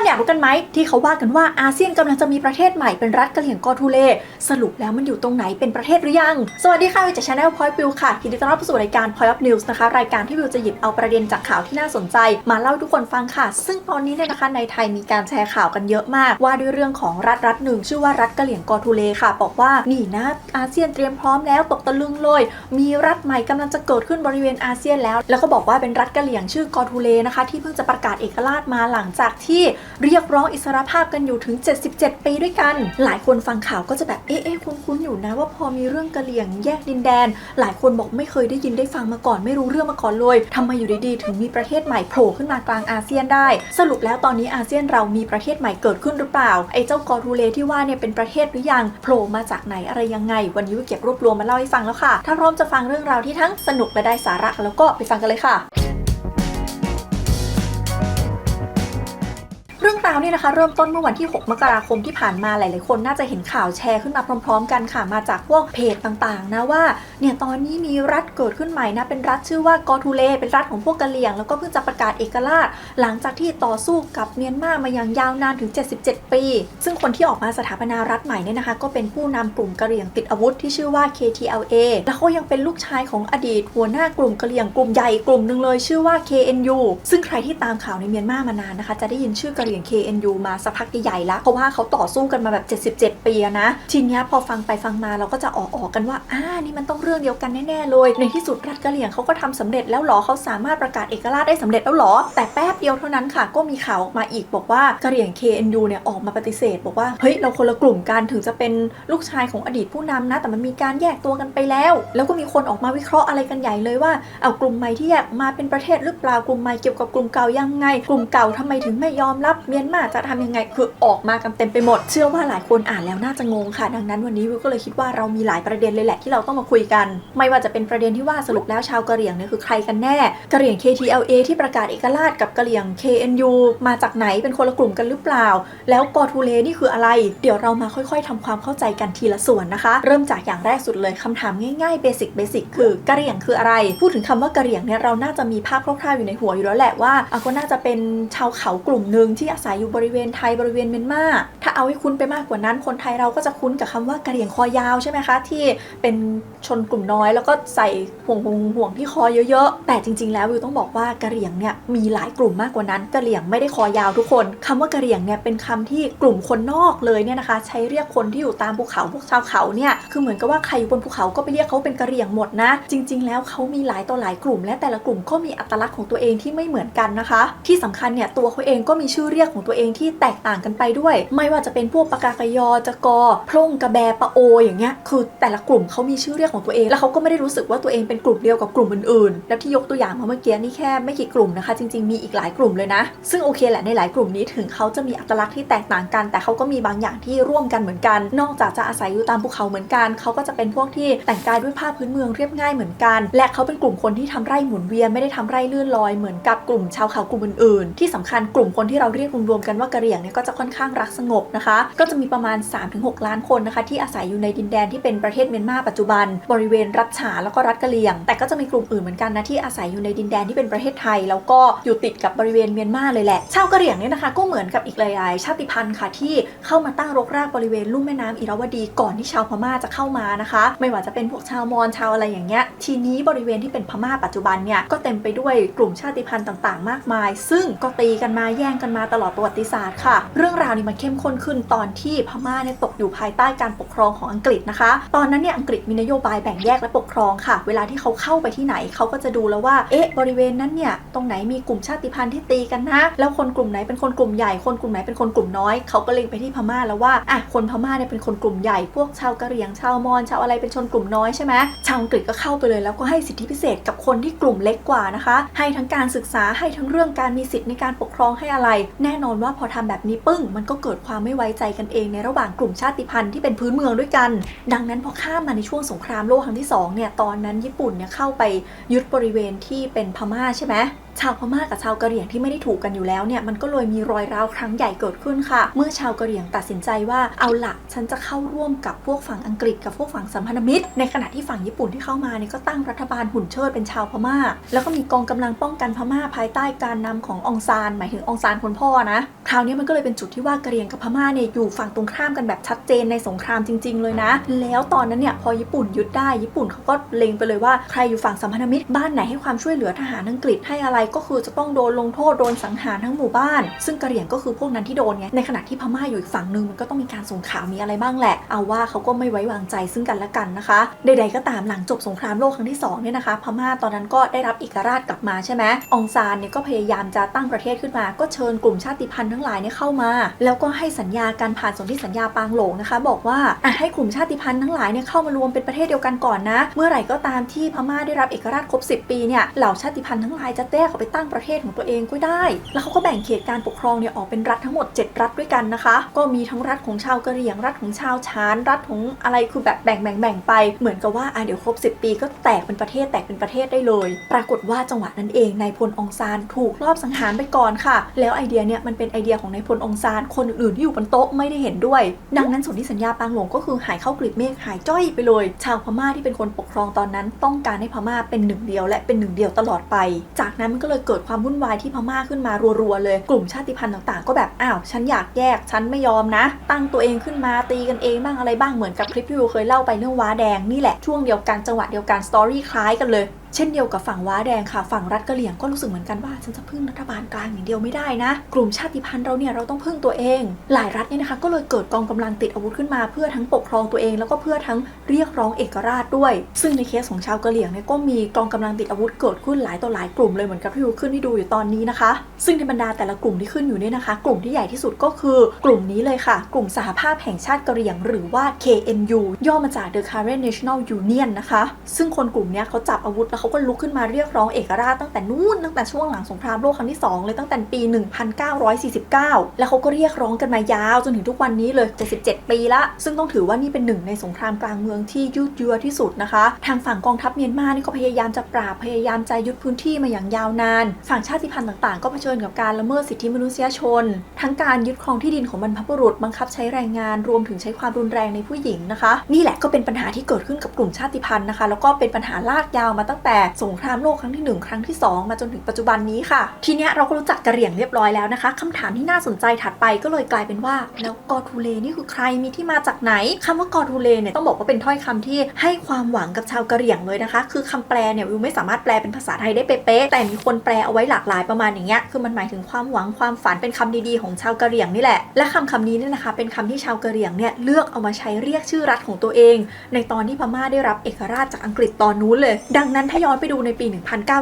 คนอยากรู้กันไหมที่เขาว่ากันว่าอาเซียนกำลังจะมีประเทศใหม่เป็นรัฐกะเหรี่ยงกอทูเล สรุปแล้วมันอยู่ตรงไหนเป็นประเทศหรือยัง สวัสดีค่ะวิจากชาแนลพอยต์วิวค่ะยินดีต้อนรับข้าสู่รายการ Point of News นะคะ รายการที่วิวจะหยิบเอาประเด็นจากข่าวที่น่าสนใจ มาเล่าให้ทุกคนฟังค่ะ ซึ่งตอนนี้เนี่ยนะคะในไทยมีการแชร์ข่าวกันเยอะมาก ว่าด้วยเรื่องของรัฐรัฐหนึ่งชื่อว่ารัฐกะเหรี่ยงกอทูเลค่ะ บอกว่านี่นะอาเซียนเตรียมพร้อมแล้วตกตะลึงเลย มีรัฐใหม่กำลังจะเกิดขึ้นบริเวณอาเซียนแล้ว แล้วก็บอกว่าเป็นรัฐกะเหรี่ยงชื่อกอทูเลนะคะที่เพิ่งจะประกาศเอกราชมาหลังจากที่เรียกร้องอิสรภาพกันอยู่ถึง 77 ปีด้วยกัน หลายคนฟังข่าวก็จะแบบ เอ๊ะเอ๊ะคุ้นๆอยู่นะว่าพอมีเรื่องกะเหรี่ยงแยกดินแดน หลายคนบอกไม่เคยได้ยินได้ฟังมาก่อนไม่รู้เรื่องมาก่อนเลยทำไมอยู่ดีๆ ถึงมีประเทศใหม่โผล่ขึ้นมากลางอาเซียนได้ สรุปแล้วตอนนี้อาเซียนเรามีประเทศใหม่เกิดขึ้นหรือเปล่าไอ้เจ้ากอทูเลที่ว่าเนี่ยเป็นประเทศหรือยังโผล่มาจากไหนอะไรยังไง วันนี้วิเก็บรวบรวมมาเล่าให้ฟังแล้วค่ะ ถ้าพร้อมจะฟังเรื่องราวที่ทั้งสนุกและได้สาระแล้วก็ไปฟังกันเลยค่ะ เรื่องราวนี่นะคะ เริ่มต้นเมื่อวันที่ 6 มกราคมที่ผ่านมาหลาย ๆ คนน่าจะเห็นข่าวแชร์ขึ้นมาพร้อม ๆ กันค่ะ มาจากพวกเพจต่าง ๆ นะว่าเนี่ยตอนนี้มีรัฐเกิดขึ้นใหม่นะ เป็นรัฐชื่อว่ากอทูเล เป็นรัฐของพวกกะเหรี่ยง แล้วก็เพิ่งจะประกาศเอกราช หลังจากที่ต่อสู้กับเมียนมามาอย่างยาวนานถึง 77 ปี ซึ่งคนที่ออกมาสถาปนารัฐใหม่เนี่ยนะคะ ก็เป็นผู้นำกลุ่มกะเหรี่ยงติดอาวุธที่ชื่อว่า KTLA แล้วเขายังเป็นลูกชายของอดีต หัวหน้ากลุ่มกะเหรี่ยงกลุ่มใหญ่กลุ่มหนึ่งเลยชื่อว่า KNU ซึ่งใครที่ตามข่าวในเมียนมามานานนะคะ จะได้ยินชื่อกะเหรี่ยง KNU มาสักพักใหญ่ๆแล้วเพราะว่าเขาต่อสู้กันมาแบบ 77 ปีนะ ทีนี้พอฟังไปฟังมาเราก็จะออกออกกันว่าอ่านี่มันต้องเรื่องเดียวกันแน่ๆเลย ในที่สุดรัฐกะเหรี่ยงเขาก็ทำสำเร็จแล้วหรอเขาสามารถประกาศเอกราชได้สำเร็จแล้วหรอ แต่แป๊บเดียวเท่านั้นค่ะ ก็มีข่าวออกมาอีกบอกว่ากะเหรี่ยง KNU เนี่ยออกมาปฏิเสธ บอกว่าเฮ้ยเราคนละกลุ่มกันถึงจะเป็นลูกชายของอดีตผู้นำนะ แต่มันมีการแยกตัวกันไปแล้ว แล้วก็มีคนออกมาวิเคราะห์อะไรกันใหญ่เลยว่าเอากลุ่มใหม่ที่แยกมาเป็นประเทศหรือเปล่ากลุ่มใหม่เกี่ยวกับกลุ่มเก่ายังไง กลุ่มเก่าทำไมถึงไม่ยอมรับเมียนมาจะทำยังไงคือออกมากันเต็มไปหมด เชื่อว่าหลายคนอ่านแล้วน่าจะงงค่ะ ดังนั้นวันนี้วิวก็เลยคิดว่าเรามีหลายประเด็นเลยแหละที่เราต้องมาคุยกัน ไม่ว่าจะเป็นประเด็นที่ว่าสรุปแล้วชาวกะเหรี่ยงเนี่ยคือใครกันแน่กะเหรี่ยง KTLA ที่ประกาศเอกราชกับกะเหรี่ยง KNU มาจากไหนเป็นคนละกลุ่มกันหรือเปล่า แล้วกอทูเลนี่คืออะไร เดี๋ยวเรามาค่อยๆทำความเข้าใจกันทีละส่วนนะคะ เริ่มจากอย่างแรกสุดเลยคำถามง่ายๆเบสิกเบสิกคือกะเหรี่ยงคืออะไร พูดถึงคำว่ากะเหรี่ยงเนี่ยเราน่าจะมีภาพคร่าวๆอยู่ในหัวอยู่แล้วแหละว่าอะก็น่าจะเป็นชาวเขากลุ่มหนึ่งที่อาศัยอยู่บริเวณไทยบริเวณเมียนมาถ้าเอาให้คุ้นไปมากกว่านั้น คนไทยเราก็จะคุ้นกับคำว่ากะเหรี่ยงคอยาวใช่ไหมคะที่เป็นชนกลุ่มน้อย แล้วก็ใส่ห่วงห่วงห่วงที่คอเยอะๆแต่จริง ๆ แล้ววิวต้องบอกว่ากะเหรี่ยงเนี่ยมีหลายกลุ่มมากกว่านั้นกะเหรี่ยงไม่ได้คอยาวทุกคนคำว่ากะเหรี่ยงเนี่ยเป็นคำที่กลุ่มคนนอกเลยเนี่ยนะคะ ใช้เรียกคนที่อยู่ตามภูเขาพวกชาวเขาเนี่ยคือเหมือนกับว่าใครอยู่บนภูเขาก็ไปเรียกเขาเป็นกะเหรี่ยงหมดนะ จริง ๆ แล้วเขามีหลายต่อหลายกลุ่ม และแต่ละกลุ่มก็มีอัตลักษณ์ของตัวเองที่ไม่เหมือนกันนะคะ ที่สำคัญเนี่ยตัวเขาเองก็มีชื่อเรียกของตัวัวเองที่แตกต่างกันไปด้วย ไม่ว่าจะเป็นพวกปากากยอจะกอพร่งกระแบปะโอ อย่างเงี้ยคือแต่ละกลุ่มเขามีชื่อเรียกของตัวเอง แล้วเขาก็ไม่ได้รู้สึกว่าตัวเองเป็นกลุ่มเดียวกับกลุ่มอื่นๆ แล้วที่ยกตัวอย่างมาเมื่อกี้นี่แค่ไม่กี่กลุ่มนะคะ จริงๆมีอีกหลายกลุ่มเลยนะ ซึ่งโอเคแหละในหลายกลุ่มนี้ถึงเขาจะมีอัตลักษณ์ที่แตกต่างกัน แต่เขาก็มีบางอย่างที่ร่วมกันเหมือนกัน นอกจากจะอาศัยอยู่ตามภูเขาเหมือนกัน เขาก็จะเป็นพวกที่แต่งกายด้วยผ้าพื้นเมืองเรียบง่ายเหมือนกัน และเขาเป็นกลุ่มคนที่ทำไร่หมุนเวียนไม่ได้ทำไร่ลื่นลอยเหมือนกับกลุ่มชาวเขากลุ่มอื่นๆ ที่สำคัญกลุ่มคนที่เราเรียกรวมๆกันว่ากะเหรี่ยงเนี่ยก็จะค่อนข้างรักสงบนะคะ ก็จะมีประมาณ 3-6 ล้านคนนะคะ ที่อาศัยอยู่ในดินแดนที่เป็นประเทศเมียนมาปัจจุบัน บริเวณรัฐฉาแล้วก็รัฐกะเหรี่ยง แต่ก็จะมีกลุ่มอื่นเหมือนกันนะที่อาศัยอยู่ในดินแดนที่เป็นประเทศไทย แล้วก็อยู่ติดกับบริเวณเมียนมาเลยแหละชาวกะเหรี่ยงเนี่ยนะคะ ก็เหมือนกับอีกหลายๆชาติพันธุ์ค่ะที่เข้ามาตั้งรกรากบริเวณลุ่มแม่น้ำอิราวดีก่อนที่ชาวพม่าจะเข้ามานะคะ ไม่ว่าจะเป็นพวกชาวมอญชาวอะไรอย่างเงี้ยทีนี้บริเวณที่เป็นพม่าปัจจุบันเนี่ยก็เต็มไปด้วยกลุ่มชาติพันธุ์ต่าง ๆ มากมาย ซึ่งก็ตีกันมาแย่งกันมาตลอดประวัติศาสตร์ค่ะ เรื่องราวนี้มันเข้มข้นขึ้นตอนที่พม่าเนี่ยตกอยู่ภายใต้การปกครองของอังกฤษนะคะ ตอนนั้นเนี่ยอังกฤษมีนโยบายแบ่งแยกและปกครองค่ะ เวลาที่เขาเข้าไปที่ไหนเขาก็จะดูแล้วว่าเอ๊ะบริเวณนั้นเนี่ยตรงไหนมีกลุ่มชาติพันธุ์ที่ตีกันนะแล้วคนกลุ่มไหนเป็นคนกลุ่มใหญ่คนกลุ่มไหนเป็นคนกลุ่มน้อยเขาก็เล็งไปที่พม่าแล้วว่าอะคนพม่าเนี่ยเป็นคนกลุ่มใหญ่พวกชาวกะเหรี่ยงชาวมอญชาวอะไรเป็นชนกลุ่มน้อยใช่ไหมชาวอังกฤษก็เข้าไปเลยแล้วก็ให้สิทธิพิเศษกับคนที่กลุ่มเล็กกว่านะคะ ให้ทั้งการศึกษาให้ทั้งเรื่องการมีสิทธิในการปกครองให้อะไรแน่นอนว่าพอทำแบบนี้ปึ้ง มันก็เกิดความไม่ไว้ใจกันเองในระหว่างกลุ่มชาติพันธุ์ที่เป็นพื้นเมืองด้วยกัน ดังนั้นพอข้ามมาในช่วงสงครามโลกครั้งที่สองเนี่ยตอนนั้นญี่ปุ่นเนี่ยเข้าไปยึดบริเวณที่เป็นพม่าใช่ไหมชาวพม่ากับชาวกะเหรี่ยงที่ไม่ได้ถูกกันอยู่แล้วเนี่ยมันก็เลยมีรอยร้าวครั้งใหญ่เกิดขึ้นค่ะ เมื่อชาวกะเหรี่ยงตัดสินใจว่าเอาละฉันจะเข้าร่วมกับพวกฝั่งอังกฤษกับพวกฝั่งสัมพันธมิตร ในขณะที่ฝั่งญี่ปุ่นที่เข้ามาเนี่ยก็ตั้งรัฐบาลหุ่นเชิดเป็นชาวพม่า แล้วก็มีกองกำลังป้องกันพม่าภายใต้การนำขององซาน หมายถึงองซานคนพ่อนะคราวนี้มันก็เลยเป็นจุดที่ว่ากะเหรี่ยงกับพม่าเนี่ยอยู่ฝั่งตรงข้ามกันแบบชัดเจนในสงครามจริง ๆ เลยนะ แล้วตอนนั้นเนี่ยพอญี่ปุ่นยึดได้ญี่ปุ่นเขาก็เล็งไปเลยว่าใครอยู่ฝั่งสัมพันธมิตรบ้านไหนให้ความช่วยเหลือทหารอังกฤษให้อะไรก็คือจะต้องโดนลงโทษโดนสังหารทั้งหมู่บ้าน ซึ่งกะเหรี่ยงก็คือพวกนั้นที่โดนไงในขณะที่พม่าอยู่อีกฝั่งหนึ่งมันก็ต้องมีการส่งข่าวมีอะไรบ้างแหละ เอาว่าเขาก็ไม่ไว้วางใจซึ่งกันและกันนะคะใดๆก็ตามหลังจบสงครามโลกครั้งที่สองเนี่ยนะคะ พม่าตอนนั้นก็ได้รับเอกราชกลับมาใช่ไหมองซานเนี่ยก็พยายามจะตั้งประเทศขึ้นมา ก็เชิญกลุ่มชาติพันธุ์ทั้งหลายเนี่ยเข้ามา แล้วก็ให้สัญญาการผ่านสนธิสัญญาปางหลงนะคะ บอกว่าอะให้กลุ่มชาติพันธุ์ทั้งหลายเนี่ยเข้ามารวมเป็นประเทศเดียวกันก่อนนะ เมื่อไหร่ก็ตามที่พม่าได้รับเอกราชครบ 10 ปีเนี่ยเหล่าชาติพันธุ์ทั้งหลายจะแยกออกไปตั้งประเทศของตัวเองก็ได้ แล้วเขาก็แบ่งเขตการปกครองเนี่ยออกเป็นรัฐทั้งหมด 7 รัฐด้วยกันนะคะ ก็มีทั้งรัฐของชาวกะเหรี่ยงรัฐของชาวชานรัฐของอะไรคือแบบแบ่งแบ่งแบ่งไป เหมือนกับว่าอะเดี๋ยวครบ 10 ปีก็แตกเป็นประเทศแตกเป็นประเทศได้เลย ปรากฏว่าจังหวะนั้นเองนายพลองซานถูกลอบสังหารไปก่อนค่ะ แล้วไอเดียเนี่ยมันเป็นไอเดียของนายพลองซานคนอื่นๆที่อยู่บนโต๊ะไม่ได้เห็นด้วย ดังนั้นสนธิสัญญาปางหลงก็คือหายเข้ากลีบเมฆหายจ้อยไปเลย ชาวพม่าที่เป็นคนปกครองตอนนั้น ต้องการให้พม่าเป็นหนึ่งเดียวและเป็นหนึ่งเดียวตลอดไป จากนั้นมันก็เลยเกิดความวุ่นวายที่พม่าขึ้นมารัวๆเลย กลุ่มชาติพันธุ์ต่างๆ ก็แบบอ้าวฉันอยากแยกฉันไม่ยอมนะ ตั้งตัวเองขึ้นมาตีกันเองบ้างอะไรบ้างเหมือนกับคลิปที่วิวเคยเล่าไปเรื่องว้าแดงนี่แหละช่วงเดียวกันจังหวะเดียวกันสตอรี่คล้ายกันเลย เช่นเดียวกับฝั่งว้าแดงค่ะ ฝั่งรัฐกะเหรี่ยงก็รู้สึกเหมือนกันว่าฉันจะพึ่งรัฐบาลกลางอย่างเดียวไม่ได้นะ กลุ่มชาติพันธุ์เราเนี่ยเราต้องพึ่งตัวเอง หลายรัฐเนี่ยนะคะ ก็เลยเกิดกองกำลังติดอาวุธขึ้นมาเพื่อทั้งปกครองตัวเอง แล้วก็เพื่อทั้งเรียกร้องเอกราชด้วย ซึ่งในเคสของชาวกะเหรี่ยงเนี่ยก็มีกองกำลังติดอาวุธเกิดขึ้นหลายต่อหลายกลุ่มเลยเหมือนกับที่วิวขึ้นให้ดูอยู่ตอนนี้นะคะ ซึ่งในบรรดาแต่ละกลุ่มที่ขึ้นอยู่เนี่ยนะคะ กลุ่มที่ใหญ่ที่สุดก็คือกลุ่มนี้เลยค่ะ กลุ่มสหภาพแห่งชาติกะเหรี่ยง หรือว่า KNU ย่อมาจาก The Karen National Union นะคะ ซึ่งคนกลุ่มเนี้ยเขาจับอาวุธแล้วเขาก็ลุกขึ้นมาเรียกร้องเอกราชตั้งแต่นู่นตั้งแต่ช่วงหลังสงครามโลกครั้งที่ 2 เลยตั้งแต่ปี 1949 แล้วเขาก็เรียกร้องกันมายาวจนถึงทุกวันนี้เลย 77 ปีละซึ่งต้องถือว่านี่เป็นหนึ่งในสงครามกลางเมืองที่ยืดเยื้อที่สุดนะคะ ทางฝั่งกองทัพเมียนมานี่ก็พยายามจะปราบพยายามจะยึดพื้นที่มาอย่างยาวนาน ฝั่งชาติพันธุ์ต่างๆ ก็เผชิญกับการละเมิดสิทธิมนุษยชน ทั้งการยึดครองที่ดินของบรรพบุรุษบังคับใช้แรงงานรวมถึงใช้ความรุนแรงในผู้หญิงนะคะ นี่แหละก็เป็นปัญหาที่เกิดขึ้นกับกลุ่มชาติพันธุ์นะคะ แล้วก็เป็นปัญหาลากยาวมาตั้งแต่สงครามโลกครั้งที่หนึ่งครั้งที่สองมาจนถึงปัจจุบันนี้ค่ะ ทีเนี้ยเราก็รู้จักกะเหรี่ยงเรียบร้อยแล้วนะคะคำถามที่น่าสนใจถัดไปก็เลยกลายเป็นว่า แล้วกอทูเลนี่คือใครมีที่มาจากไหนคำว่ากอทูเลเนี่ยต้องบอกว่าเป็นถ้อยคำที่ให้ความหวังกับชาวกะเหรี่ยงเลยนะคะ คือคำแปลเนี่ยวิวไม่สามารถแปลเป็นภาษาไทยได้เป๊ะแต่มีคนแปลเอาไว้หลากหลายประมาณอย่างเงี้ยคือมันหมายถึงความหวังความฝันเป็นคำดีๆของชาวกะเหรี่ยงนี่แหละ และคำคำนี้เนี่ยนะคะ เป็นคำที่ชาวกะเหรี่ยงเนี่ยเลือกเอามาใช้เรียกชื่อรัฐของตัวเอง ในตอนที่พม่าได้รับเอกราชจากอังกฤษตอนนู้นเลย ดังนั้นถ้าย้อนไปดูในปี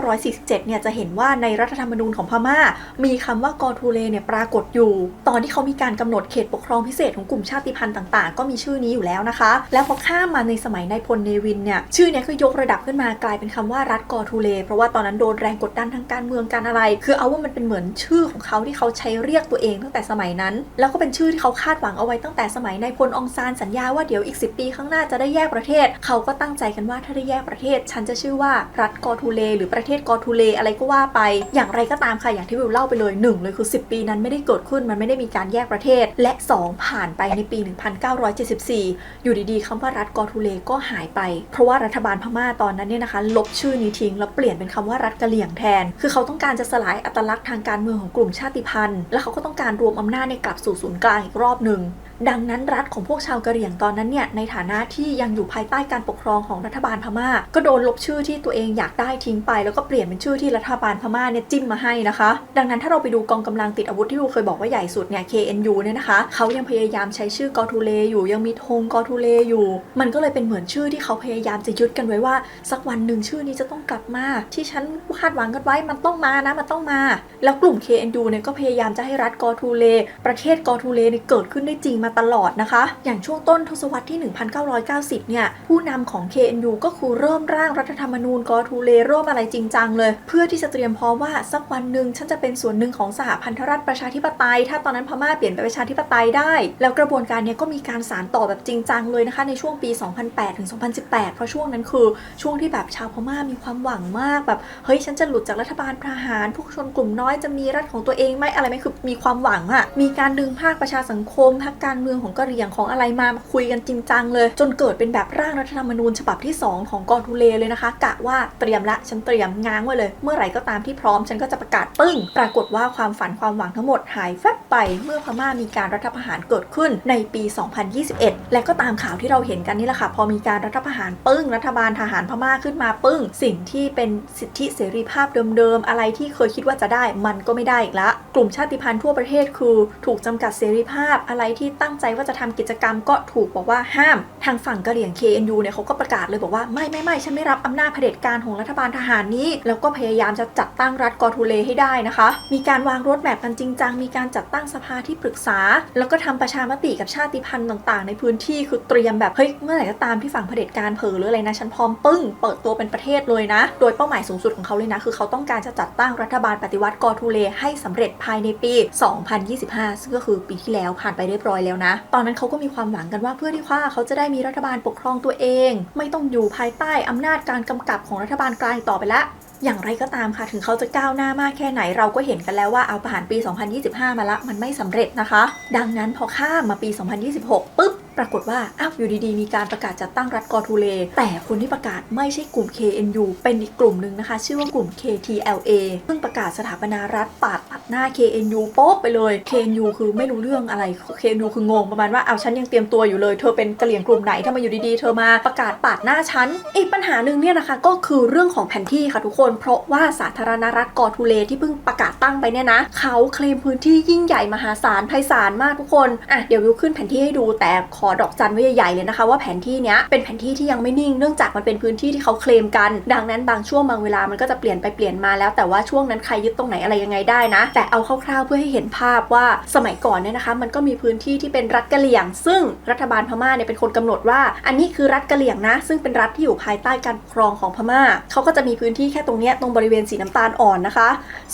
1947 เนี่ยจะเห็นว่าในรัฐธรรมนูญของพม่า มีคำว่ากอทูเลเนี่ยปรากฏอยู่ ตอนที่เขามีการกำหนดเขตปกครองพิเศษของกลุ่มชาติพันธุ์ต่างๆ ก็มีชื่อนี้อยู่แล้วนะคะ แล้วพอข้ามมาในสมัยนายพลเนวินเนี่ยชื่อเนี้ก็ยกระดับขึ้นมากลายเป็นคำว่ารัฐกอทูเลเพราะว่าตอนนั้นโดนแรงกดดันทางการเมืองการอะไร คือเอาว่ามันเป็นเหมือนชื่อของเขาที่เขาใช้เรียกตัวเองตั้งแต่สมัยนั้น แล้วก็เป็นชื่อที่เขาคาดหวังเอาไว้ตั้งแต่สมัยนายพลองซานสัญญาว่าเดี๋ยวอีก 10 ปีข้างหน้าจะได้แยกประเทศ เขาก็ตั้งใจกันว่าถ้าได้แยกประเทศ ฉันจะชื่อว่ารัฐกอทูเล หรือประเทศกอทูเลอะไรก็ว่าไป อย่างไรก็ตามค่ะอย่างที่วิวเล่าไปเลยหนึ่งเลยคือ 10 ปีนั้นไม่ได้เกิดขึ้นมันไม่ได้มีการแยกประเทศ และ 2 ผ่านไปในปี 1974 อยู่ดีๆคำว่ารัฐกอทูเลก็หายไป เพราะว่ารัฐบาลพม่าตอนนั้นเนี่ยนะคะ ลบชื่อนี้ทิ้งแล้วเปลี่ยนเป็นคำว่ารัฐกะเหรี่ยงแทน คือเขาต้องการจะสลายอัตลักษณ์ทางการเมืองของกลุ่มชาติพันธุ์ และเขาก็ต้องการรวมอำนาจในกลับสู่ศูนย์กลางอีกรอบหนึ่ง ดังนั้นรัฐของพวกชาวกะเหรี่ยงตอนนั้นเนี่ยในฐานะที่ยังอยู่ภายใต้การปกครองของรัฐบาลพม่า ก็โดนลบชื่อที่ตัวเองอยากได้ทิ้งไป แล้วก็เปลี่ยนเป็นชื่อที่รัฐบาลพม่าเนี่ยจิ้มมาให้นะคะ ดังนั้นถ้าเราไปดูกองกำลังติดอาวุธที่เราเคยบอกว่าใหญ่สุดเนี่ย KNU เนี่ยนะคะเขายังพยายามใช้ชื่อกอทูเลอยู่ ยังมีธงกอทูเลอยู่ มันก็เลยเป็นเหมือนชื่อที่เขาพยายามจะยึดกันไว้ว่า สักวันหนึ่งชื่อนี้จะต้องกลับมา ที่ฉันคาดหวังกันไว้มันต้องมานะมันต้องมา แล้วกลุ่ม KNU เนี่ยก็พยายามจะให้รัฐกอทูเลประเทศกอทูเลเนี่ยเกิดขึ้นได้จริงมามาตลอดนะคะ อย่างช่วงต้นทศวรรษที่ 1990 เนี่ย ผู้นำของ KNU ก็คือเริ่มร่างรัฐธรรมนูญกอทูเลเริ่มอะไรจริงจังเลย เพื่อที่จะเตรียมพร้อมว่าสักวันหนึ่งฉันจะเป็นส่วนหนึ่งของสหพันธรัฐประชาธิปไตย ถ้าตอนนั้นพม่าเปลี่ยนเป็นประชาธิปไตยได้ แล้วกระบวนการเนี้ยก็มีการสานต่อแบบจริงจังเลยนะคะในช่วงปี 2008 ถึง 2018 เพราะช่วงนั้นคือช่วงที่แบบชาวพม่ามีความหวังมากแบบเฮ้ยฉันจะหลุดจากรัฐบาลทหาร พวกชนกลุ่มน้อยจะมีรัฐของตัวเองไหมอะไรไหมคือมีความหวังอะมีการดึงภาคประชาสังคมภาคการเมืองของกะเหรี่ยงของอะไรมาคุยกันจริงจังเลย จนเกิดเป็นแบบร่างรัฐธรรมนูญฉบับที่ 2 ของกองทุเลเลยนะคะ กะว่าเตรียมละฉันเตรียมง้างไว้เลย เมื่อไหร่ก็ตามที่พร้อมฉันก็จะประกาศปึ้ง ปรากฏว่าความฝันความหวังทั้งหมดหายแฟบไปเมื่อพม่ามีการรัฐประหารเกิดขึ้นในปี 2021 และก็ตามข่าวที่เราเห็นกันนี่แหละค่ะ พอมีการรัฐประหารปึ้ง รัฐบาลทหารพม่าขึ้นมาปึ้ง สิ่งที่เป็นสิทธิเสรีภาพเดิมๆอะไรที่เคยคิดว่าจะได้มันก็ไม่ได้อีกละ กลุ่มชาติพันธุ์ทั่วประเทศคือ ถูกจำกัดเสรีภาพอะไรที่ตั้ง้งใจว่าจะทำกิจกรรมก็ถูกบอกว่าห้าม ทางฝั่งกะเหรี่ยง KNU เนี่ยเขาก็ประกาศเลยบอกว่าไม่ไม่ไม่ฉันไม่รับอำนาจเผด็จการของรัฐบาลทหารนี้แล้วก็พยายามจะจัดตั้งรัฐกอทูเลให้ได้นะคะ มีการวางรถแมพกันจริงจังมีการจัดตั้งสภาที่ปรึกษา แล้วก็ทำประชามติกับชาติพันธุ์ต่าง ๆ ในพื้นที่คือเตรียมแบบเฮ้ยเมื่อไหร่ก็ตามที่ฝั่งเผด็จการเผลอหรืออะไรนะฉันพร้อมปึ้งเปิดตัวเป็นประเทศเลยนะ โดยเป้าหมายสูงสุดของเขาเลยนะ คือเขาต้องการจะจัดตั้งรัฐบาลปฏิวัติกอทูเลให้สำเร็จภายในปี 2025 ซึ่งก็คือปีที่แล้วผ่านไปเรียบร้อยแล้วนะ ตอนนั้นเขาก็มีความหวังกันว่าเพื่อที่ว่าเขาจะได้มีรัฐบาลปกครองตัวเอง ไม่ต้องอยู่ภายใต้อำนาจการกำกับของรัฐบาลกลางต่อไปละอย่างไรก็ตามค่ะ ถึงเขาจะก้าวหน้ามากแค่ไหนเราก็เห็นกันแล้วว่าเอาผ่านปี 2025 มาละ มันไม่สำเร็จนะคะ ดังนั้นพอข้ามมาปี 2026ปุ๊บปรากฏว่าอ้าวอยู่ดีๆ มีการประกาศจัดตั้งรัฐกอทูเล แต่คนที่ประกาศไม่ใช่กลุ่ม KNU เป็นอีกกลุ่มหนึ่งนะคะ ชื่อว่ากลุ่ม KTLA ซึ่งประกาศสถาปนารัฐปาดตัด หน้า KNU โป๊ไปเลย KNU คือไม่รู้เรื่องอะไร KNU คืองงประมาณว่าเอาฉันยังเตรียมตัวอยู่เลย เธอเป็นกะเหลี่ยงกลุ่มไหนทำไมอยู่ดีๆ เธอมาประกาศปาดหน้าฉัน อีกปัญหาหนึ่งเนี่ยนะคะก็คือเรื่องของแผนที่ค่ะทุกคน เพราะว่าสาธารณรัฐกอทูเลที่เพิ่งประกาศตั้งไปเนี่ยนะ เขาเคลมพื้นที่ยิ่งใหญ่มหาศาลไพศาลมากทุกคนอะเดี๋ยววิวขึ้นแผนที่ให้ดูแต่ขอดอกจันไว้ใหญ่ๆเลยนะคะ ว่าแผนที่เนี้ยเป็นแผนที่ที่ยังไม่นิ่งเนื่องจากมันเป็นพื้นที่ที่เขาเคลมกัน ดังนั้นบางช่วงบางเวลามันก็จะเปลี่ยนไปเปลี่ยนมาแล้วแต่ว่าช่วงนั้นใครยึดตรงไหนอะไรยังไงได้นะแต่เอาคร่าวๆเพื่อให้เห็นภาพว่าสมัยก่อนเนี่ยนะคะ มันก็มีพื้นที่ที่เป็นรัฐกะเหรี่ยง ซึ่งรัฐบาลพม่าเนี่ยเป็นคนกำหนดว่า อันนี้คือรัฐกะเหรี่ยงนะ ซึ่งเป็นรัฐที่อยู่ภายใต้การปกครองของพม่าเขาก็จะมีพื้นที่แค่ตรงเนี้ยตรงบริเวณสีน้ำตาลอ่อนนะคะ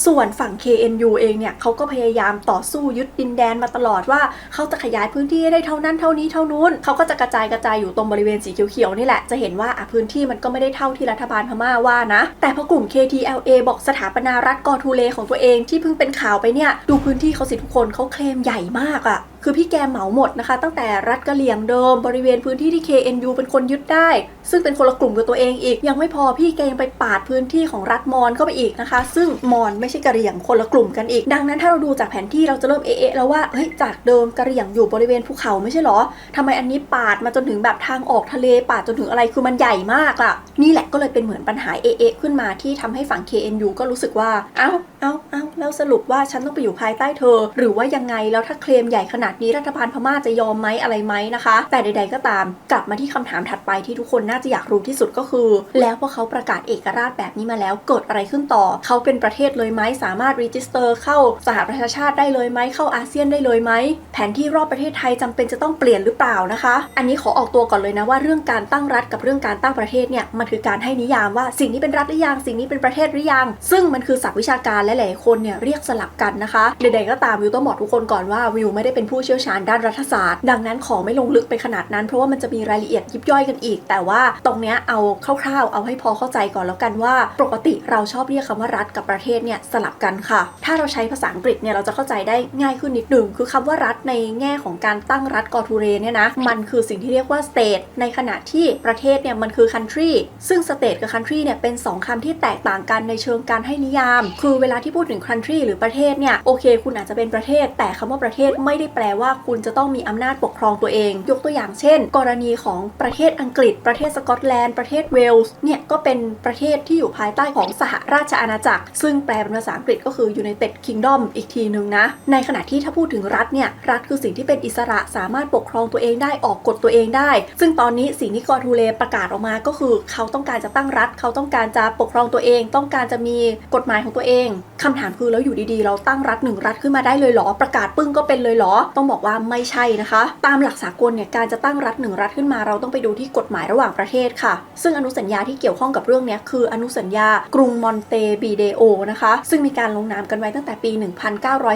ส่วนฝั่ง KNU เองเนี่ยเขาก็พยายามต่อสู้ยึดดินแดนมาตลอดว่าเขาจะขยายพื้นที่ได้เท่านั้นเท่านี้เท่านู้นเขาก็จะกระจายกระจายอยู่ตรงบริเวณสีเขียวๆนี่แหละจะเห็นว่าพื้นที่มันก็ไม่ได้เท่าที่รัฐบาลพม่าว่านะ แต่พอกลุ่ม KTLA บอกสถาปนารัฐกอทูเลของตัวเองที่เพิ่งเป็นข่าวไปเนี่ย ดูพื้นที่เขาสิทุกคนเขาเคลมใหญ่มากอะ คือพี่แกเหมาหมดนะคะ ตั้งแต่รัฐกะเหลี่ยงเดิมบริเวณพื้นที่ที่ KNU เป็นคนยึดได้ ซึ่งเป็นคนละกลุ่มกับตัวเองอีก ยังไม่พอพี่แกยังไปปาดพื้นที่ของรัฐมอญเข้าไปอีกนะคะ ซึ่งมอญไม่ใช่กะเหรี่ยงคนละกลุ่มกันอีก ดังนั้นถ้าเราดูจากแผนที่เราจะเริ่มเอะแล้วว่าเฮ้ยจากเดิมกะเหรี่ยงอยู่บริเวณภูเขาไม่ใช่เหรอทำไมอันนี้ปาดมาจนถึงแบบทางออกทะเลปาดจนถึงอะไรคือมันใหญ่มากอะนี่แหละก็เลยเป็นเหมือนปัญหาเอะขึ้นมาที่ทำให้ฝั่ง KNU ก็รู้สึกว่า เอ้าเอ้าเอ้าแล้วสรุปว่าฉันต้องไปอยู่ภายใต้เธอ หรือว่ายังไงแล้วถ้าเคลมใหญ่ขนาดนี้รัฐบาลพม่าจะยอมไหมอะไรไหมนะคะ แต่ใด ๆ ก็ตาม กลับมาที่คำถามถัดไปที่ทุกคนน่าจะอยากรู้ที่สุดก็คือ แล้วพอเขาประกาศเอกราชแบบนี้มาแล้วเกิดอะไรขึ้นต่อ เขาเป็นประเทศเลยไหมสามารถรีจิสเตอร์เข้าสหประชาชาติได้เลยไหมเข้าอาเซียนได้เลยไหมแผนที่รอบประเทศไทยจำเป็นจะต้องเปลี่ยนหรือเปล่านะคะ อันนี้ขอออกตัวก่อนเลยนะว่าเรื่องการตั้งรัฐกับเรื่องการตั้งประเทศเนี่ยมันคือการให้นิยามว่าสิ่งนี้เป็นรัฐหรือยังสิ่งนี้เป็นประเทศหรือยังซึ่งมันคือศัพท์วิชาการและหลายๆคนเนี่ยเรียกสลับกันนะคะใดๆก็ตามวิวต้องบอกทุกคนก่อนว่าวิวไม่ได้เป็นผู้เชี่ยวชาญด้านรัฐศาสตร์ ดังนั้นขอไม่ลงลึกไปขนาดนั้น เพราะว่ามันจะมีรายละเอียดยิบย่อยกันอีก แต่ว่าตรงเนี้ยเอาคร่าวๆ เอาให้พอเข้าใจก่อนแล้วกันว่าปกติเราชอบเรียกคำว่ารัฐกับประเทศเนี่ยสลับกันค่ะ ถ้าเราใช้ภาษาอังกฤษเนี่ยเราจะเข้าใจได้ง่ายขึ้นนิดหนึ่งคือคำว่ารัฐในแง่ของการตั้งรัฐกอทูเรเนี่ยนะมันคือสิ่งที่เรียกว่า state ในขณะที่ประเทศเนี่ยมันคือ country ซึ่ง state กับ country เนี่ยเป็นสองคำที่แตกต่างกันในเชิงการให้นิยาม คือเวลาที่พูดถึง country หรือประเทศเนี่ยโอเค คุณอาจจะเป็นประเทศ แต่คำว่าประเทศไม่ได้แปลว่าคุณจะต้องมีอำนาจปกครองตัวเอง ยกตัวอย่างเช่น กรณีของประเทศอังกฤษ ประเทศสกอตแลนด์ ประเทศเวลส์ เนี่ยก็เป็นประเทศที่อยู่ภายใต้ของสหราชอาณาจักร ซึ่งแปลเป็นภาษาอังกฤษก็คือ United Kingdom อีกทีหนึ่งนะ ในขณะที่ถ้าพูดถึงรัฐเนี่ย รัฐคือสิ่งที่เป็นอิสระสามารถปกครองตัวเองได้ ออกกฎตัวเองได้ ซึ่งตอนนี้สิ่งที่กอทูเลประกาศออกมาก็คือ เขาต้องการจะตั้งรัฐ เขาต้องการจะปกครองตัวเอง ต้องการจะมีกฎหมายของตัวเองคำถามคือแล้วอยู่ดีๆ เราตั้งรัฐหนึ่งรัฐขึ้นมาได้เลยหรอ ประกาศปึ้งก็เป็นเลยหรอต้องบอกว่าไม่ใช่นะคะ ตามหลักสากลเนี่ยการจะตั้งรัฐหนึ่งรัฐขึ้นมาเราต้องไปดูที่กฎหมายระหว่างประเทศค่ะ ซึ่งอนุสัญญาที่เกี่ยวข้องกับเรื่องนี้คืออนุสัญญากรุงมอนเตบีเดโอนะคะ ซึ่งมีการลงนามกันไว้ตั้งแต่ปี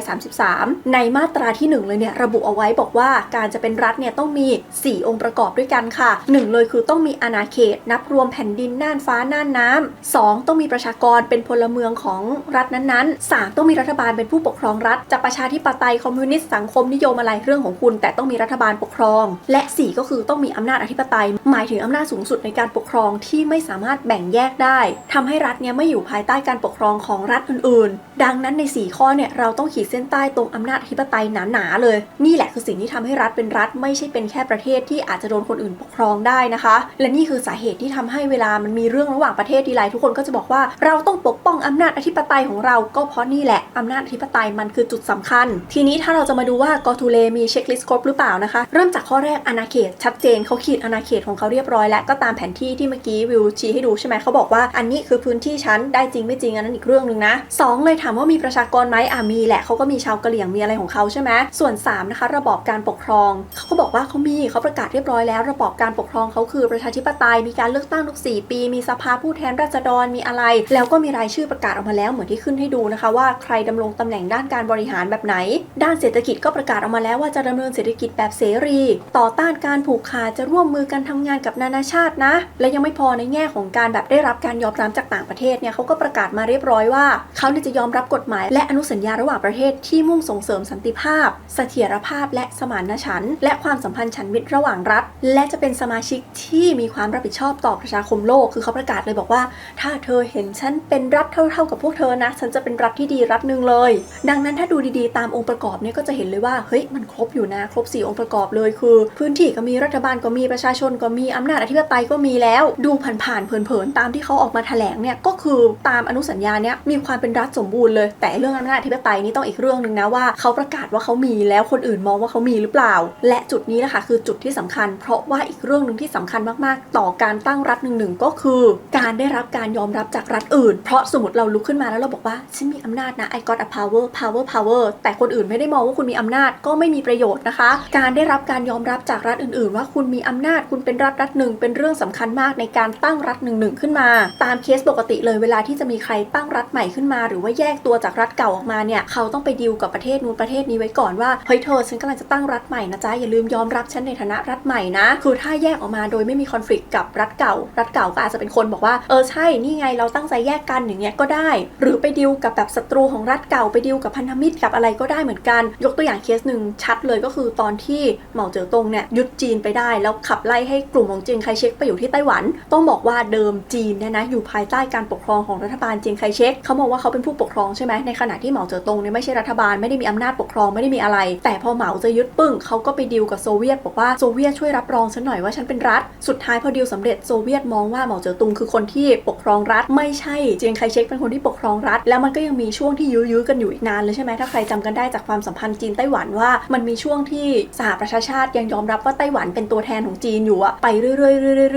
1933 ในมาตราที่ 1 เลยเนี่ยระบุเอาไว้บอกว่าการจะเป็นรัฐเนี่ยต้องมี 4 องค์ประกอบด้วยกันค่ะ 1 เลยคือต้องมีอาณาเขต นับรวมแผ่นดินน่านฟ้าน่านน้ำ2ต้องมีประชากรเป็นพลเมืองของรัฐนั้นๆ 3 ต้องมีรัฐบาลเป็นผู้ปกครองรัฐจะประชาธิปไตยคอมมิวนิสต์สังคมนิยมอะไรเรื่องของคุณ แต่ต้องมีรัฐบาลปกครอง และ 4 ก็คือต้องมีอำนาจอธิปไตย หมายถึงอำนาจสูงสุดในการปกครองที่ไม่สามารถแบ่งแยกได้ทำให้รัฐเนี่ยไม่อยู่ภายใต้การปกครองของรัฐอื่นๆ ดังนั้นใน 4 ข้อเนี่ยเราต้องขีดเส้นใต้ตรงอำนาจอธิปไตยหนาๆเลย นี่แหละคือสิ่งที่ทำให้รัฐเป็นรัฐไม่ใช่เป็นแค่ประเทศที่อาจจะโดนคนอื่นปกครองได้นะคะ และนี่คือสาเหตุที่ทำให้เวลามันมีเรื่องระหว่างประเทศทีไรทุกคนก็จะบอกว่าเราต้องปกป้องอำนาจอธิปไตยของเราก็เพราะนี่แหละอำนาจอธิปไตยมันคือจุดสำคัญ ทีนี้ถ้าเราจะมาดูว่ากอทูเลมีเช็คลิสต์ครบหรือเปล่านะคะ เริ่มจากข้อแรกอาณาเขตชัดเจนเขาขีดอาณาเขตของเขาเรียบร้อยแล้วก็ตามแผนที่ที่เมื่อกี้วิวชี้ให้ดูใช่ไหมเขาบอกว่าอันนี้คือพื้นที่ฉันได้จริงไม่จริงอันนั้นอีกเรื่องหนึ่งนะสองเลยถามว่ามีประชากรไหมอ่ามีแหละเขาก็มีชาวกะเหรี่ยงมีอะไรของเขาใช่ไหมส่วนสามนะคะ ระบอบการปกครองเขาก็บอกว่าเขามีเขาประกาศเรียบร้อยแล้ว ระบอบการปกครองเขาคือประชาธิปไตยมีการเลือกตั้งทุก 4 ปี มีสภาผู้แทนราษฎรมีอะไร แล้วก็มีรายชื่อประกาศออกมาแล้วเหมือนที่ขึ้นให้ดูนะคะว่าใครดำรงตำแหน่งด้านการบริหารแบบไหน ด้านเศรษฐกิจก็ประกาศออกมาแล้วว่าจะดำเนินเศรษฐกิจแบบเสรี ต่อต้านการผูกขาดจะร่วมมือกันทำงานกับนานาชาตินะ และยังไม่พอในแง่ของการแบบได้รับการยอมรับจากต่างประเทศเนี่ยเขาก็ประกาศมาเรียบร้อยว่าเขาเนี่ยจะยอมรับกฎหมาย และอนุสัญญาระหว่างประเทศที่มุ่งส่งเสริมสันติภาพ เสถียรภาพ และสมานฉันท์และความสัมพันธ์ฉันมิตรระหว่างรัฐ และจะเป็นสมาชิกที่มีความรับผิดชอบต่อประชาคมโลก คือเขาประกาศเลยบอกว่า ถ้าเธอเห็นฉันเป็นรัฐเท่าๆกับพวกเธอนะ ฉันจะเป็นรัฐที่ดีรัฐหนึ่งเลย ดังนั้นถ้าดูดีๆ ตามองค์ประกอบเนี่ยก็จะเห็นเลยว่าเฮ้ยมันครบอยู่นะ ครบ 4 องค์ประกอบเลยคือ พื้นที่ก็มีรัฐบาลก็มีประชาชนก็มีมีอำนาจอธิปไตยก็มีแล้ว ดูผ่านๆเผินๆตามที่เขาออกมาแถลงเนี่ยก็คือตามอนุสัญญาเนี่ยมีความเป็นรัฐสมบูรณ์เลย แต่เรื่องอำนาจอธิปไตยนี่ต้องอีกเรื่องหนึ่งนะว่าเขาประกาศว่าเขามีแล้วคนอื่นมองว่าเขามีหรือเปล่า และจุดนี้นะคะคือจุดที่สำคัญ เพราะว่าอีกเรื่องหนึ่งที่สำคัญมากๆ ต่อการตั้งรัฐหนึ่งๆก็คือ การได้รับการยอมรับจากรัฐอื่น เพราะสมมติเราลุกขึ้นมาแล้วเราบอกว่าฉันมีอำนาจนะ I got a power power power แต่คนอื่นไม่ได้มองว่าคุณมีอำนาจก็ไม่มีประโยชน์นะคะ การได้รับการยอมรับจากรัฐอื่น ๆ ว่าคุณมีอำนาจคุณเป็นรััฐรัฐหนึ่งเป็นเรื่องสำคัญมากในการตั้งรัฐหนึ่งหนึ่งขึ้นมา ตามเคสปกติเลยเวลาที่จะมีใครตั้งรัฐใหม่ขึ้นมา หรือว่าแยกตัวจากรัฐเก่าออกมาเนี่ยเขาต้องไปดีลกับประเทศนู้นประเทศนี้ไว้ก่อนว่าเฮ้ยเธอฉันกำลังจะตั้งรัฐใหม่นะจ๊ะอย่าลืมยอมรับฉันในฐานะรัฐใหม่นะคือถ้าแยกออกมาโดยไม่มีคอนฟ lict กับรัฐเก่า รัฐเก่าก็อาจจะเป็นคนบอกว่าเออใช่นี่ไงเราตั้งใจแยกกันอย่างเงี้ยก็ได้ หรือไปดีลกับแบบศัตรูของรัฐเก่าไปดีลกับพันธมิตรกับอะไรก็ได้เหมือนกัน ยกตัวอย่างเคสหนึ่งชัดเลยก็คือตอนที่เหมาเจ๋อตงเนี่ยยึดจีนไปได้แล้วขับไล่ให้กลุ่มของเจียงไคเชกไปอยู่ที่ไต้หวัน ต้องบอกว่าเดิมจีนเนี่ยนะอยู่ภายใต้การปกครองของรัฐบาลเจียงไคเชกเขามองว่าเขาเป็นผู้ปกครองใช่ไหมในขณะที่เหมาเจ๋อตงเนี่ยไม่ใช่รัฐบาลไม่ได้มีอำนาจปกครองไม่ได้มีอะไร แต่พอเหมาจะยึดปึ้งเขาก็ไปดีลกับโซเวียตบอกว่าโซเวียตช่วยรับรองฉันหน่อยว่าฉันเป็นรัฐ สุดท้ายพอดีลสำเร็จโซเวียตมองว่าเหมาเจ๋อตุงคือคนที่ปกครองรัฐ ไม่ใช่เจียงไคเชกเป็นคนที่ปกครองรัฐ แล้วมันก็ยังมีช่วงที่ยื้อๆกันอยู่อีกนานเลยใช่ไหมถ้าใครจำกันได้จากความสัมพันธ์จีนไต้หวันว่า มันมีช่วงที่สหประชาชาติยังยอมรับว่าไต้หวันเป็นตัวแทนของจีนอยู่อะไปเรื่อย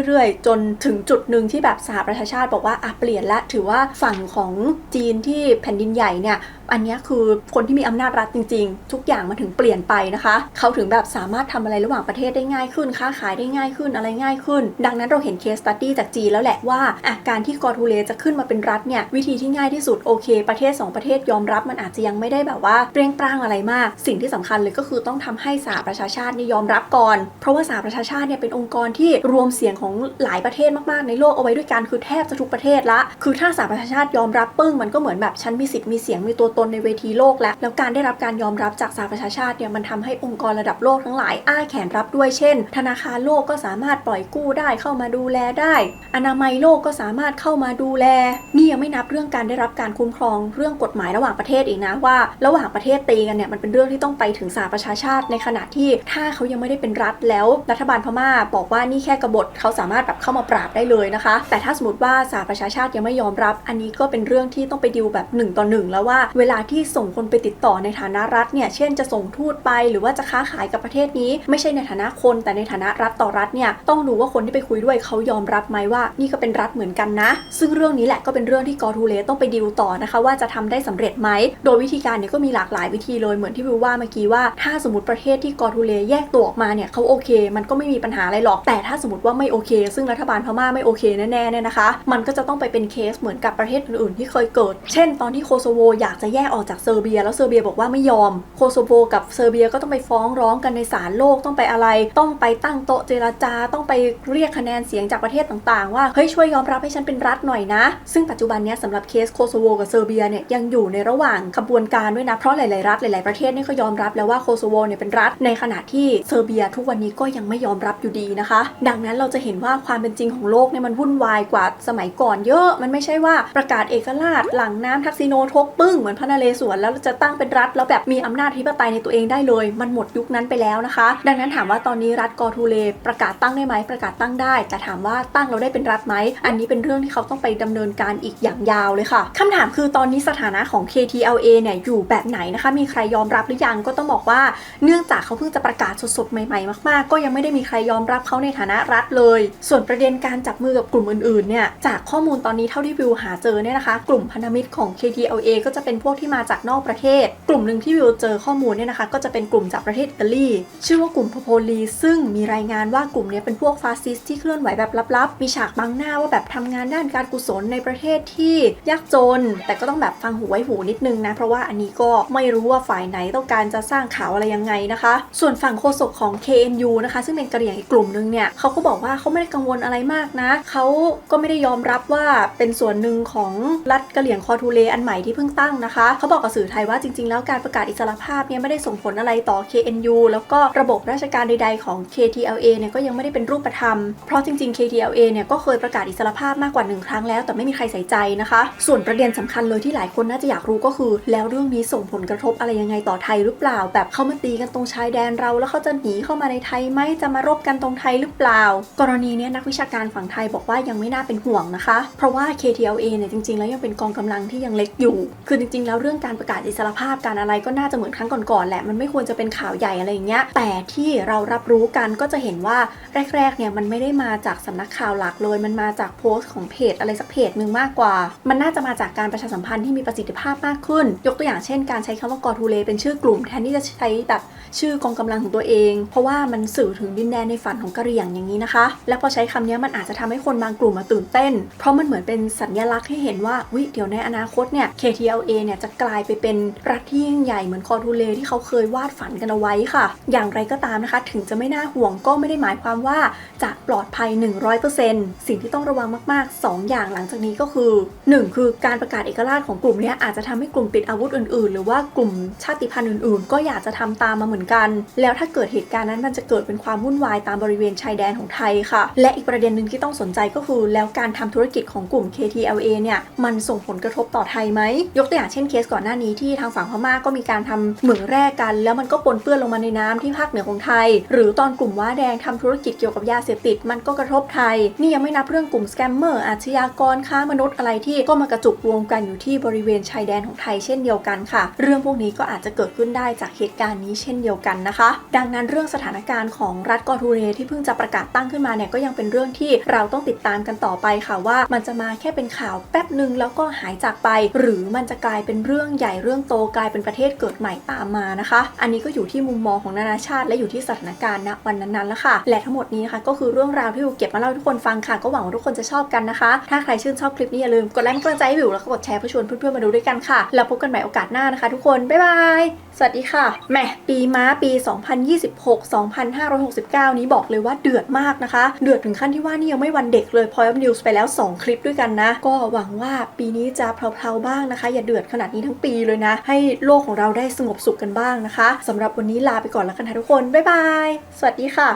ๆเรื่อยๆจนถึงจุดหนึ่งที่แบบสหประชาชาติบอกว่าอะเปลี่ยนละถือว่าฝั่งของจีนที่แผ่นดินใหญ่เนี่ย อันนี้คือคนที่มีอำนาจรัฐจริง ๆ ทุกอย่างมาถึงเปลี่ยนไปนะคะ เขาถึงแบบสามารถทำอะไรระหว่างประเทศได้ง่ายขึ้น ค้าขายได้ง่ายขึ้นอะไรง่ายขึ้น ดังนั้นเราเห็นเคสตัดดี้จากจีนแล้วแหละว่าอะการที่กอทูเลจะขึ้นมาเป็นรัฐเนี่ยวิธีที่ง่ายที่สุดโอเค ประเทศ 2 ประเทศยอมรับมันอาจจะยังไม่ได้แบบว่าเปร่งปร้างอะไรมาก สิ่งที่สำคัญเลยก็คือต้องทำให้สหประชาชาติเนี่ยยอมรับก่อน เพราะว่าสหประชาชาติเนี่ยเป็นองค์กรที่รวมเสียงของหลายประเทศมากๆในโลกเอาไว้ด้วยกันคือแทบจะทุกประเทศละ คือถ้าสหประชาชาติยอมรับปึ้งมันก็เหมือนแบบฉันมีสิทธิ์มีเสียงมีตัวตนในเวทีโลกแล้ว แล้วการได้รับการยอมรับจากสหประชาชาติเนี่ยมันทำให้องค์กรระดับโลกทั้งหลายอ้าแขนรับด้วยเช่น ธนาคารโลกก็สามารถปล่อยกู้ได้เข้ามาดูแลได้ อนามัยโลกก็สามารถเข้ามาดูแล นี่ยังไม่นับเรื่องการได้รับการคุ้มครองเรื่องกฎหมายระหว่างประเทศอีกนะว่า ระหว่างประเทศตีกันเนี่ยมันเป็นเรื่องที่ต้องไปถึงสหประชาชาติในขณะที่ถ้าเขายังไม่ได้เป็นรัฐแล้ว รัฐบาลพม่าบอกว่านี่แค่กบฏเขาสามารถแบบเข้ามาปราบได้เลยนะคะ แต่ถ้าสมมติว่าสหประชาชาติยังไม่ยอมรับ อันนี้ก็เป็นเรื่องที่ต้องไปดิวแบบหนึ่งต่อหนึ่งแล้วว่าเวลาลาที่ส่งคนไปติดต่อในฐานะรัฐเนี่ย เช่นจะส่งทูตไปหรือว่าจะค้าขายกับประเทศนี้ไม่ใช่ในฐานะคน แต่ในฐานะรัฐต่อรัฐเนี่ยต้องดูว่าคนที่ไปคุยด้วยเขายอมรับไหมว่านี่ก็เป็นรัฐเหมือนกันนะ ซึ่งเรื่องนี้แหละก็เป็นเรื่องที่กอทูเลต้องไปดีลต่อนะคะ ว่าจะทำได้สำเร็จไหมโดยวิธีการเนี่ยก็มีหลากหลายวิธีเลยเหมือนที่วิวว่าเมื่อกี้ว่าถ้าสมมติประเทศที่กอทูเลแยกตัวออกมาเนี่ยเขาโอเค มันก็ไม่มีปัญหาอะไรหรอกแต่ถ้าสมมติว่าไม่โอเค ซึ่งรัฐบาลพม่าไม่โอเคแน่ๆเนี่ยนะคะ มันก็จะต้องไปเป็นเคสเหมือนกับประเทศอื่นๆ ที่เคยเกิด เช่น ตอนที่โคโซโวอยากจะแยกออกจากเซอร์เบีย แล้วเซอร์เบียบอกว่าไม่ยอม โคโซโวกับเซอร์เบียก็ต้องไปฟ้องร้องกันในศาลโลกต้องไปอะไร ต้องไปตั้งโต๊ะเจรจา ต้องไปเรียกคะแนนเสียงจากประเทศต่างๆ ว่าเฮ้ยช่วยยอมรับให้ฉันเป็นรัฐหน่อยนะ ซึ่งปัจจุบันเนี้ยสำหรับเคสโคโซโวกับเซอร์เบียเนี่ยยังอยู่ในระหว่างกระบวนการด้วยนะเพราะหลายๆรัฐหลายๆประเทศเนี่ยก็ยอมรับแล้วว่าโคโซโวเนี่ยเป็นรัฐในขณะที่เซอร์เบียทุกวันนี้ก็ยังไม่ยอมรับอยู่ดีนะคะ ดังนั้นเราจะเห็นว่าความเป็นจริงของโลกเนี่ยมันวุ่นวายกว่าสมัยก่อนเยอะมันไม่ใช่ว่าประกาศเอกราชหลังน้ำทักซิโนทกปึ้งเหมือนระนเรศวรแล้วจะตั้งเป็นรัฐ แล้วแบบมีอำนาจอธิปไตยในตัวเองได้เลย มันหมดยุคนั้นไปแล้วนะคะ ดังนั้นถามว่าตอนนี้รัฐกอทูเลประกาศตั้งได้ไหมประกาศตั้งได้ แต่ถามว่าตั้งเราได้เป็นรัฐไหมอันนี้เป็นเรื่องที่เขาต้องไปดำเนินการอีกอย่างยาวเลยค่ะคำถามคือตอนนี้สถานะของ KTLA เนี่ยอยู่แบบไหนนะคะ มีใครยอมรับหรือยังก็ต้องบอกว่า เนื่องจากเขาเพิ่งจะประกาศสดๆใหม่ๆ มากๆ ก็ยังไม่ได้มีใครยอมรับเขาในฐานะรัฐเลย ส่วนประเด็นการจับมือกับกลุ่มอื่นๆเนี่ยจากข้อมูลตอนนี้เท่าที่วิวหาเจอเนี่ยนะคะ กลุ่มพันธมิตรของ KTLA ก็จะเป็นพวกที่มาจากนอกประเทศ กลุ่มหนึ่งที่วิวเจอข้อมูลเนี่ยนะคะ ก็จะเป็นกลุ่มจากประเทศอิตาลีชื่อว่ากลุ่มโพโพลีซึ่งมีรายงานว่ากลุ่มนี้เป็นพวกฟาสซิสต์ที่เคลื่อนไหวแบบลับๆ มีฉากบังหน้าว่าแบบทำงานด้านการกุศลในประเทศที่ยากจน แต่ก็ต้องแบบฟังหูไว้หูนิดนึงนะ เพราะว่าอันนี้ก็ไม่รู้ว่าฝ่ายไหนต้องการจะสร้างข่าวอะไรยังไงนะคะ ส่วนฝั่งโฆษกของ KNU นะคะ ซึ่งเป็นกระเหรี่ยงอีกกลุ่มนึงเนี่ยเขาก็บอกว่าเขาไม่ได้กังวลอะไรมากนะเขาก็ไม่ได้ยอมรับว่าเป็นส่วนหนึ่งของรัฐกระเหรี่ยงคอทูเลอันใหม่ที่เพิ่งตั้งนะคะเขาบอกกับสื่อไทยว่าจริง ๆ แล้วการประกาศอิสรภาพเนี่ยไม่ได้ส่งผลอะไรต่อ KNU แล้วก็ระบบราชการใด ๆ ของ KTLA เนี่ยก็ยังไม่ได้เป็นรูปธรรม เพราะจริง ๆ KTLA เนี่ยก็เคยประกาศอิสรภาพมากกว่าหนึ่งครั้งแล้ว แต่ไม่มีใครใส่ใจนะคะ ส่วนประเด็นสำคัญเลยที่หลายคนน่าจะอยากรู้ก็คือ แล้วเรื่องนี้ส่งผลกระทบอะไรยังไงต่อไทยหรือเปล่า แบบเขามาตีกันตรงชายแดนเราแล้วเขาจะหนีเข้ามาในไทยไหมจะมารบกันตรงไทยหรือเปล่า กรณีนี้นักวิชาการฝั่งไทยบอกว่ายังไม่น่าเป็นห่วงนะคะ เพราะว่า KTLA เนี่ยจริงๆ แล้วยังเป็นกองกำลังที่ยังเล็กอยู่ คือจริงๆแล้วเรื่องการประกาศอิสรภาพการอะไรก็น่าจะเหมือนครั้งก่อนๆแหละมันไม่ควรจะเป็นข่าวใหญ่อะไรอย่างเงี้ยแต่ที่เรารับรู้กันก็จะเห็นว่าแรกๆเนี่ยมันไม่ได้มาจากสำนักข่าวหลักเลย มันมาจากโพสต์ของเพจอะไรสักเพจหนึ่งมากกว่า มันน่าจะมาจากการประชาสัมพันธ์ที่มีประสิทธิภาพมากขึ้น ยกตัวอย่างเช่น การใช้คำว่ากอทูเลเป็นชื่อกลุ่มแทนที่จะใช้แบบชื่อกองกำลังของตัวเอง เพราะว่ามันสื่อถึงดินแดนในฝันของกะเหรี่ยงอย่างนี้นะคะ แล้วพอใช้คำนี้มันอาจจะทำให้คนบางกลุ่มมาตื่นเต้น เพราะมันเหมือนเป็นสัญลักษณ์ให้เห็นว่าวิเดี๋ยวในอนาคตเนี่ย KTLA เนี่ยจะกลายไปเป็นรัฐที่ยิ่งใหญ่เหมือนคอทูเลที่เขาเคยวาดฝันกันเอาไว้ค่ะ อย่างไรก็ตามนะคะ ถึงจะไม่น่าห่วงก็ไม่ได้หมายความว่าจะปลอดภัย 100%สิ่งที่ต้องระวังมาก ๆ 2 อย่างหลังจากนี้ก็คือ 1 คือการประกาศเอกราชของกลุ่มนี้อาจจะทำให้กลุ่มติดอาวุธอื่น ๆ หรือว่ากลุ่มชาติพันธุ์อื่น ๆ ก็อยากจะทำตามมาเหมือนกัน แล้วถ้าเกิดเหตุการณ์นั้นมันจะเกิดเป็นความวุ่นวายตามบริเวณชายแดนของไทยค่ะ และอีกประเด็นหนึ่งที่ต้องสนใจก็คือ แล้วการทำธุรกิจของกลุ่ม KTLA เนี่ยมันส่งผลกระทบต่อไทยไหมยกตัวอย่างเช่นเคสก่อนหน้านี้ที่ทางฝั่งพม่าก็มีการทำเหมืองแร่กัน แล้วมันก็ปนเปื้อนลงมาในน้ำที่ภาคเหนือของไทย หรือตอนกลุ่มว้าแดงทำธุรกิจเกี่ยวกับยาเสพติด มันก็กระทบไทย นี่ยังไม่นับเรื่องกลุ่มสแกมเมอร์อาชญากรค้ามนุษย์อะไรที่ก็มากระจุกรวมกันอยู่ที่บริเวณชายแดนของไทยเช่นเดียวกันค่ะ เรื่องพวกนี้ก็อาจจะเกิดขึ้นได้จากเหตุการณ์นี้เช่นเดียวกันนะคะ ดังนั้นเรื่องสถานการณ์ของรัฐกอทูเรที่เพิ่งจะประกาศตั้งขึ้นมาเนี่ยก็ยังเป็นเรื่องที่เราต้องติดตามกันต่อไปค่ะว่า มันจะมาแค่เป็นข่าวแป๊บหนึ่งแล้วก็หายจากไป หรือมันจะกลายเป็นเรื่องใหญ่เรื่องโตกลายเป็นประเทศเกิดใหม่ตามมานะคะ อันนี้ก็อยู่ที่มุมมองของนานาชาติ และอยู่ที่สถานการณ์ณวันนั้นๆแล้วค่ะ และทั้งหมดนี้นะคะก็คือเรื่องราวที่วิวเก็บมาเล่าทุกคนฟังค่ะ ก็หวังว่าทุกคนจะชอบกันนะคะ ถ้าใครชื่นชอบคลิปนี้อย่าลืมกดไลค์กำลังใจให้วิวแล้วก็กดแชร์เพื่อชวนเพื่อนๆมาดูด้วยกันค่ะ แล้วพบกันใหม่โอกาสหน้านะคะ ทุกคน บ๊ายบาย สวัสดีค่ะ แหม ปีม้าปี 2026-2569 นี้บอกเลยว่าเดือดมากนะคะ เดือดถึงขั้นที่ว่านี่ยังไม่วันเด็กเลย Point of News ไปแล้ว 2 คลิปด้วยกันนะ ก็หวังว่าปีนี้จะเพลาๆบ้างนะคะ อย่าเดือดขนาดนี้ทั้งปีเลยนะ ให้โลกของเราได้สงบสุขกันบ้างนะคะสำหรับวันนี้ลาไปก่อนแล้วกันค่ะทุกคน บ๊ายบาย สวัสดีค่ะ